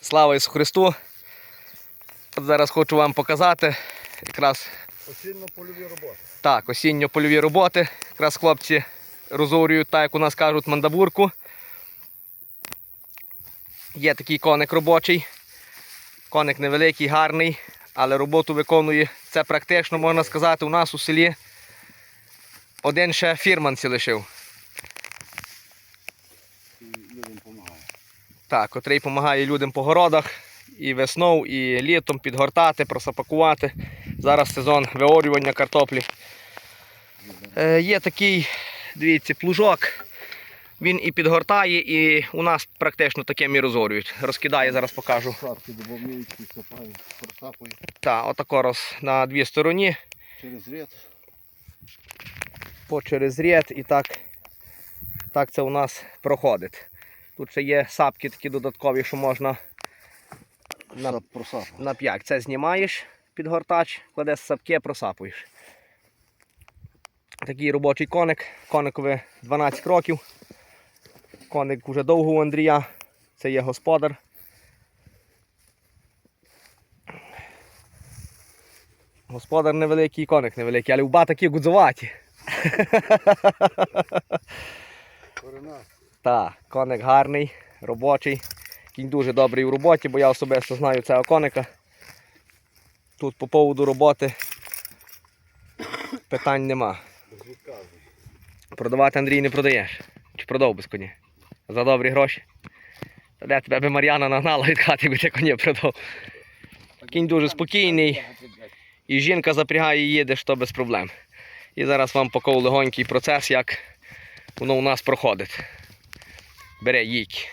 Слава Ісусу Христу! От зараз хочу вам показати якраз Осінно-польові роботи. так, осінньо-польові роботи. Якраз хлопці розорюють, так як у нас кажуть, мандабурку. Є такий коник робочий. Коник невеликий, гарний, але роботу виконує це практично, можна сказати, у нас у селі. Один ще фірманці лишив. І людям допомагає. Так, котрий допомагає людям по городах і весною, і літом підгортати, просапакувати. Зараз сезон виорювання картоплі. Е, є такий, дивіться, плужок. Він і підгортає, і у нас практично таким і розорюють. Розкидає, зараз покажу. Так, отако роз на дві стороні, через ряд. по через ряд і так, так це у нас проходить. Тут ще є сапки такі додаткові, що можна на на 5. Це знімаєш підгортач, кладеш сапки, просапуєш. Такий робочий коник. Коникові 12 років. Коник вже довго у Андрія. Це є господар. Господар невеликий, коник невеликий, але уба такі гудзуваті. Так, коник гарний, робочий. Кінь дуже добрий у роботі, бо я особисто знаю цього коника. Тут по поводу роботи питань нема. Продавати Андрій не продаєш. Чи продав без коні? За добрі гроші. Та де тебе би Мар'яна нагнала від хати, якби ти коні продав. Кінь дуже спокійний. І жінка запрягає і їде, що без проблем. І зараз вам покажу легонький процес, як воно у нас проходить. Бере їдь.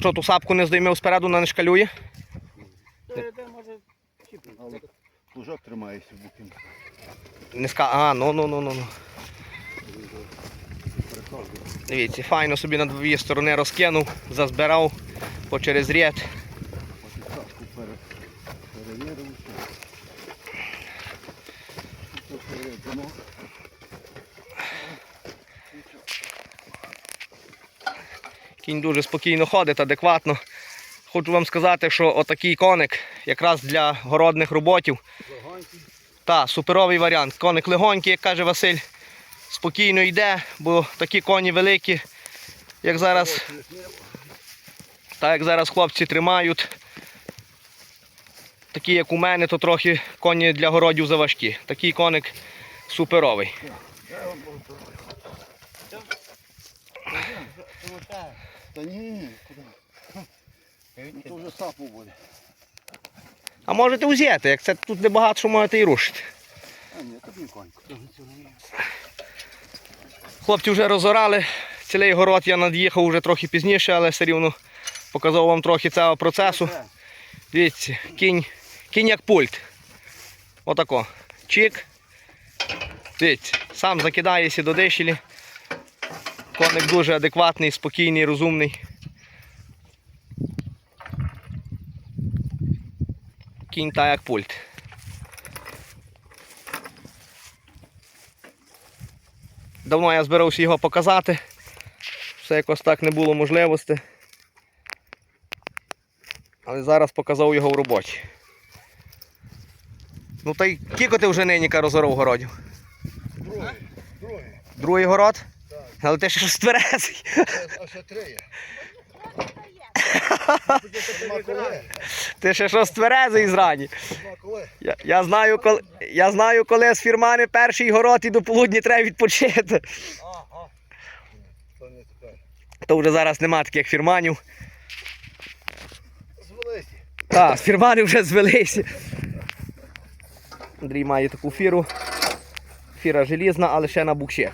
Що ту сапку не здоймив спереду, вона не шкалює? Але плужок тримається в букін. Не ска... А, ну ну ну ну. Дивіться, файно собі на дві сторони розкинув, зазбирав по через ряд. Кінь дуже спокійно ходить, адекватно. Хочу вам сказати, що отакий коник якраз для городних роботів. Легонький. Та, суперовий варіант. Коник легонький, як каже Василь, спокійно йде, бо такі коні великі, як зараз, так як зараз хлопці тримають. Такі, як у мене, то трохи коні для городів заважкі. Такий коник суперовий. А можете взяти, як це тут небагато, що можете і рушити. А ні, тобі коньку. Хлопці вже розорали. Цілий город я над'їхав вже трохи пізніше, але все рівно показав вам трохи цього процесу. Дивіться, кінь, кінь як пульт. Отако. Чик. Дивіться, сам закидається до дишелі. Коник дуже адекватний, спокійний, розумний. Кінь та як пульт. Давно я збирався його показати. Все якось так не було можливості. Але зараз показав його в роботі. Ну та й кілько ти вже нині розорав городів? Другий. Другий. Другий город? Так. Але ти ще щось тверезий. А ще три є. Ти ще щось тверезий зрані. Я, знаю, коли, я знаю, коли з фірмани перший город і до полудні треба відпочити. То вже зараз нема таких фірманів. Звелися. З фірмани вже звелися. Андрій має таку фіру. Фіра желізна, але ще на букшах.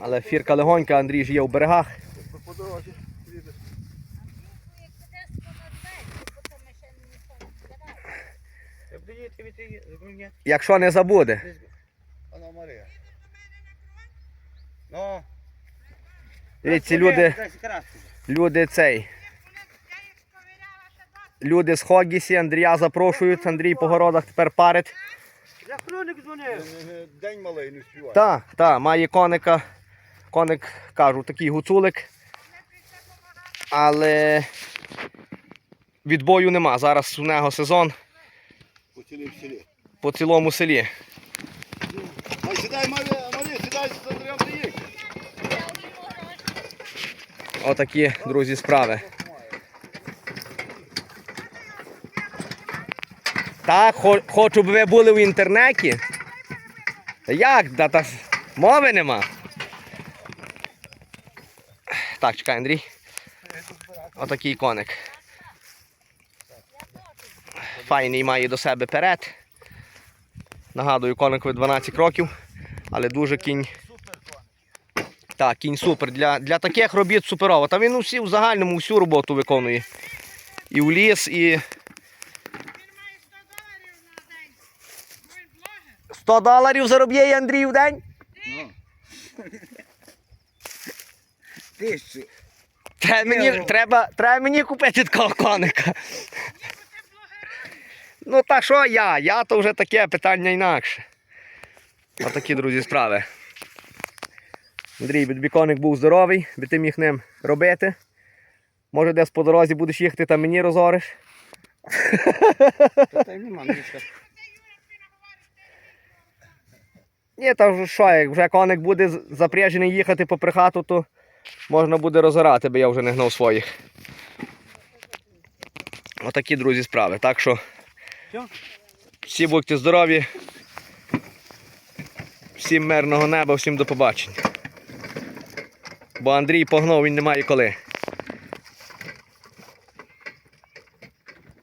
Але фірка легонька, Андрій ж є в берегах. По дорозі. Якщо не забуде. Анна Марія. Ну, Дивіться, люди, Люди цей. Люди з Хогісі, Андрія запрошують. Андрій по городах тепер парить. Я хроник дзвонив. Е, День малий не співає. Так, так, має коника. Коник, кажу, такий гуцулик. Але відбою нема. Зараз у нього сезон По в селі. по цілому селі. А сідай, малі, малі, сідай, за Андрієм приїдь. Отакі, друзі, справи. Так, хочу, б ви були в інтернеті. Та як? Да, та, мови нема. Так, чекай, Андрій. Отакий коник. Файний має до себе перед. Нагадую, коникові 12 років, але дуже кінь. Так, кінь супер. Для, для таких робіт суперово. Та він усі в загальному всю роботу виконує. І в ліс, і. 100 доларів заробляє Андрій в день? Ну. Тисячі. Треба мені, треба, треба мені купити такого коника. Ну та що я? Я то вже таке питання інакше. Отакі, друзі, справи. Андрій, би коник був здоровий, би ти міг ним робити. Може десь по дорозі будеш їхати, там мені розориш. Та й нема. Ні, та вже що, як вже коник буде запряжений їхати попри хату, то можна буде розорати, бо я вже не гнав своїх. Отакі, друзі, справи. Так що? Всі будьте здорові. Всім мирного неба, всім до побачення. Бо Андрій погнав, він не має коли.